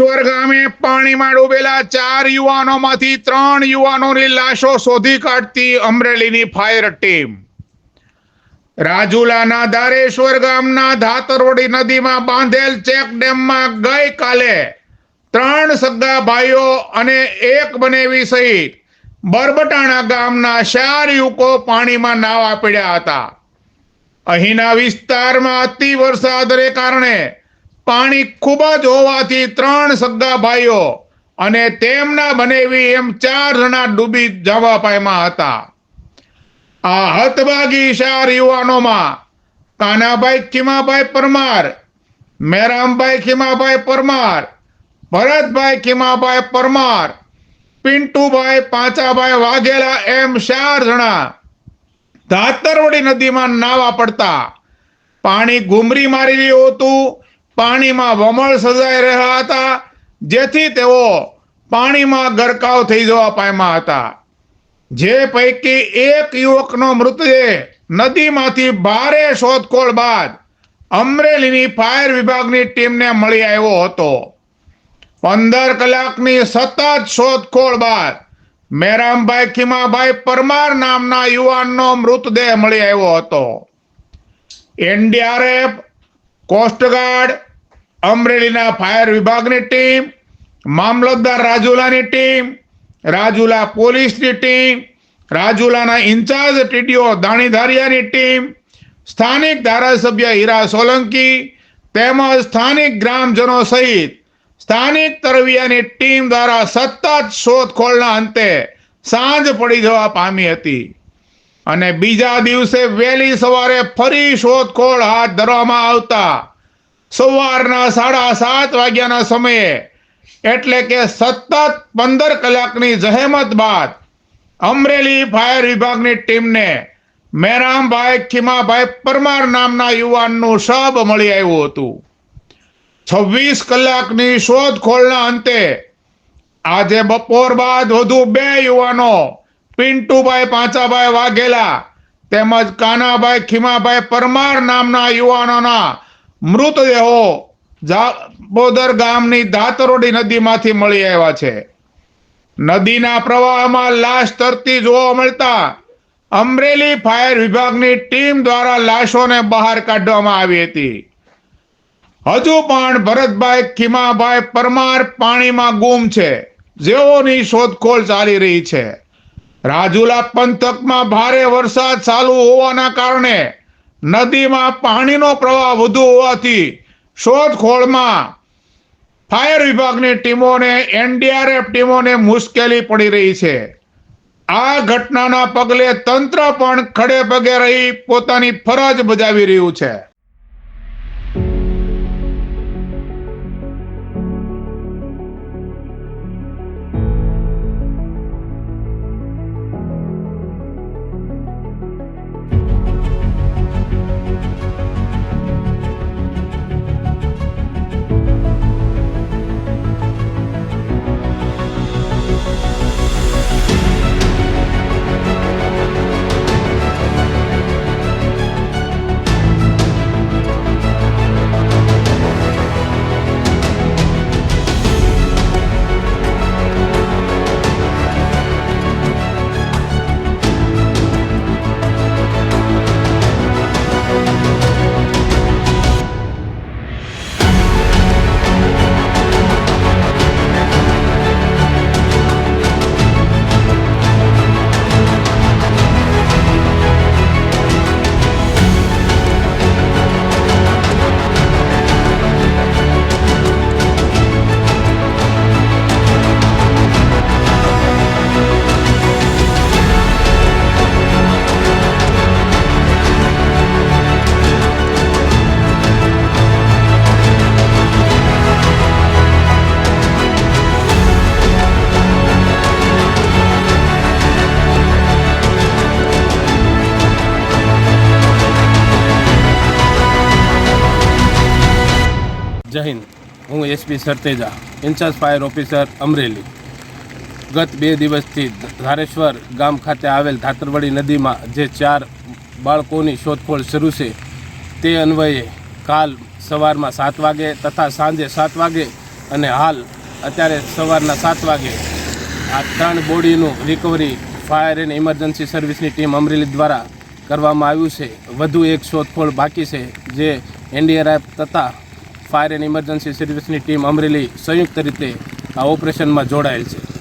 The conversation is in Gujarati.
ગામે પાણીમાં ડૂબેલા ચાર યુવાનોમાંથી ત્રણ યુવાનોની લાશો શોધી કાઢતી અમરેલીની ફાયર ટીમ. રાજુલાના ધારેશ્વર ગામના ધાતરોડી નદીમાં બાંધેલ ચેક ડેમમાં ગઈકાલે ત્રણ સગા ભાઈઓ અને એક બનેવી સહિત બરબટાણા ગામના ચાર યુવકો પાણીમાં નાવા પડ્યા હતા. અહીંના વિસ્તારમાં અતિ વરસાદને કારણે પાણી ખૂબ જ હોવાથી ત્રણ સગા ભાઈઓ અને તેમના બનેવી એમ ચાર જણા ડૂબી જવા પાયમાં હતા. આ હતભાગી ચાર યુવાનોમાં કાનાભાઈ ખીમાભાઈ પરમાર, મેરામભાઈ ખીમાભાઈ પરમાર, ભરતભાઈ ખીમાભાઈ પરમાર, પિન્ટુભાઈ પાંચાભાઈ વાઘેલા એમ ચાર જણા ધાતરવડી નદીમાં નાવા પડતા. પાણી ઘૂમરી મારી રહ્યું હતું પાણીમાં વમળ સજાઈ રહ્યા હતા, જેથી તેઓ પાણીમાં ગરકાવ થઈ જવા પામ્યા હતા. જે પૈકી એક યુવકનો મૃતદેહ નદીમાંથી ભારે શોધખોળ બાદ અમરેલીની ફાયર વિભાગની ટીમને મળી આવ્યો હતો. પંદર કલાકની સતત શોધખોળ બાદ મેરામભાઈ ખીમાભાઈ પરમાર નામના યુવાનનો મૃતદેહ મળી આવ્યો હતો. એનડીઆરએફ કોસ્ટગાર્ડ અમરેલીના ફાયર વિભાગની ટીમ, મામલતદાર રાજુલાની ટીમ, રાજુલા પોલીસની ટીમ, રાજુલાના ઇન્ચાર્જ ટીડીઓ દાણીધારિયાની ટીમ, સ્થાનિક ધારાસભ્ય હીરા સોલંકી તેમજ સ્થાનિક ગ્રામજનો સહિત સ્થાનિક તરવિયાની ટીમ દ્વારા સતત શોધખોળના અંતે સાંજ પડી જવા પામી હતી. અને બીજા દિવસે વહેલી સવારે ફરી શોધખોળ હાથ ધરવામાં આવતા. સવારના સાડા સાત વાગ્યાના સમયે, એટલે કે સતત પંદર કલાકની જહેમત બાદ, અમરેલી ફાયર વિભાગની ટીમને મેરામભાઈ ખીમાભાઈ પરમાર નામના યુવાનનું શબ મળી આવ્યું હતું. છવ્વીસ કલાકની શોધખોળના અંતે, આજે બપોર બાદ વધુ બે યુવાનો પિન્ટુભાઈ પાંચાભાઈ વાઘેલા તેમજ કાનાભાઈ ખીમાભાઈ પરમાર નામના યુવાનોના મૃતદેહો જાબોદર ગામની દાતરોડી નદીમાંથી મળી આવ્યા છે. નદીના પ્રવાહમાં લાશ તરતી જોવા મળતા અમરેલી ફાયર વિભાગની ટીમ દ્વારા લાશોને બહાર કાઢવામાં આવી હતી. હજુ પણ ભરતભાઈ ખીમાભાઈ પરમાર પાણીમાં ગુમ છે. જેઓની શોધખોળ ચાલી રહી છે. રાજુલા પંથકમાં ભારે વરસાદ ચાલુ હોવાના કારણે નદીમાં પાણીનો પ્રવાહ વધુ હોવાથી શોધખોળમાં ફાયર વિભાગની ટીમોને, એનડીઆરએફ ટીમોને મુશ્કેલી પડી રહી છે. આ ઘટનાના પગલે તંત્ર પણ ખડે પગે રહી પોતાની ફરજ બજાવી રહ્યું છે. જય હિન્દ. હું S P Sarteja incharge fire officer Amreli. ગત બે દિવસથી ધારેશ્વર ગામ ખાતે આવેલ ધાતરવડી નદીમાં જે ચાર બાળકોની શોધખોળ શરૂ છે, તે અન્વયે કાલ સવારમાં સાત વાગે તથા સાંજે સાત વાગે અને હાલ અત્યારે સવારના સાત વાગે આ ત્રણ બોડીનું રિકવરી ફાયર એન્ડ ઇમરજન્સી સર્વિસની ટીમ અમરેલી દ્વારા કરવામાં આવ્યું છે. વધુ એક શોધખોળ બાકી છે, જે એનડીઆરએફ તથા ફાયર એન્ડ ઇમરજન્સી સર્વિસની ટીમ અમરેલી સંયુક્ત રીતે આ ઓપરેશનમાં જોડાયેલ છે.